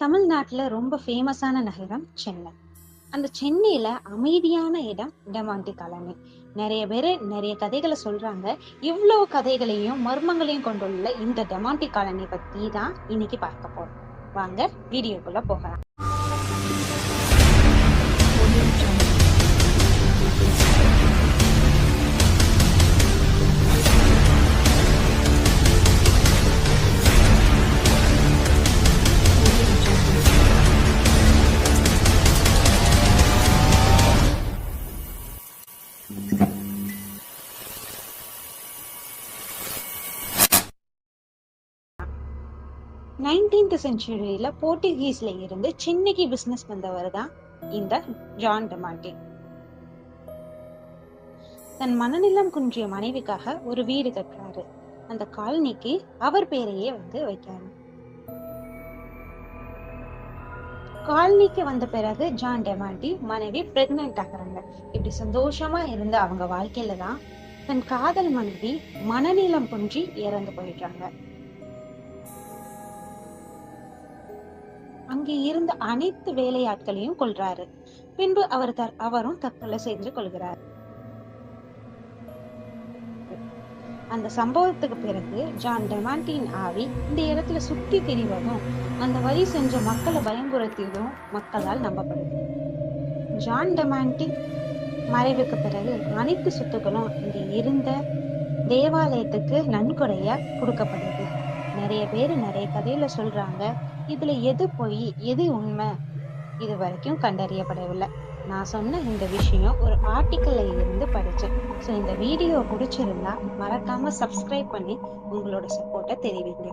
தமிழ்நாட்டில் ரொம்ப ஃபேமஸான நகரம் சென்னை. அந்த சென்னையில அமைதியான இடம் டெமாண்டி காலனி. நிறைய பேர் நிறைய கதைகளை சொல்றாங்க. இவ்வளோ கதைகளையும் மர்மங்களையும் கொண்டுள்ள இந்த டெமாண்டி காலனி பத்தி தான் இன்னைக்கு பார்க்க போறோம். வாங்க வீடியோக்குள்ள போகலாம். நைன்டீன்த் செஞ்சுரியில போர்ச்சுகீஸ்ல இருந்து சென்னைக்கு பிஸ்னஸ் வந்தவர் தான் இந்த ஜான் டெமாண்டி தன் மனநிலம் குன்றிய மனைவிக்காக ஒரு வீடு கட்டுறாரு. அந்த காலனிக்கு அவர் பேரையே வந்து வைக்காரு காலனிக்கு வந்த பிறகு ஜான் டெமாண்டி மனைவி பிரெக்னென்ட் ஆகுறாங்க. இப்படி சந்தோஷமா இருந்த அவங்க வாழ்க்கையில தான் தன் காதல் மனைவி மனநீளம் குன்றி இறந்து போயிடுறாங்க. அங்கே இருந்த அனைத்து வேலையாட்களையும் கொள்றாரு பின்பு அவர் த- அவரும் தற்கொலை செய்து கொள்கிறார். அந்த சம்பவத்துக்கு பிறகு ஜான் டெமாண்டியின் ஆவி இந்த இடத்துல சுற்றி திரிவதும் அந்த வழி சென்ற மக்களை பயங்குறுத்தியதும் மக்களால் நம்பப்படுது. ஜான் டெமாண்டி மறைவுக்கு பிறகு அனைத்து சொத்துக்களும் இங்கே இருந்த தேவாலயத்துக்கு நன்கொடையா கொடுக்கப்படுது. நிறைய பேர் நிறைய கதையில சொல்றாங்க. இதுல எது பொய் எது உண்மை இது வரைக்கும் கண்டறியப்படவில்லை. நான் சொன்ன இந்த விஷயம் ஒரு ஆர்டிக்கல்ல இருந்து படித்தேன் ஸோ இந்த வீடியோ பிடிச்சிருந்தா மறக்காமல் சப்ஸ்கிரைப் பண்ணி உங்களோட சப்போர்ட்டை தெரிவிங்க.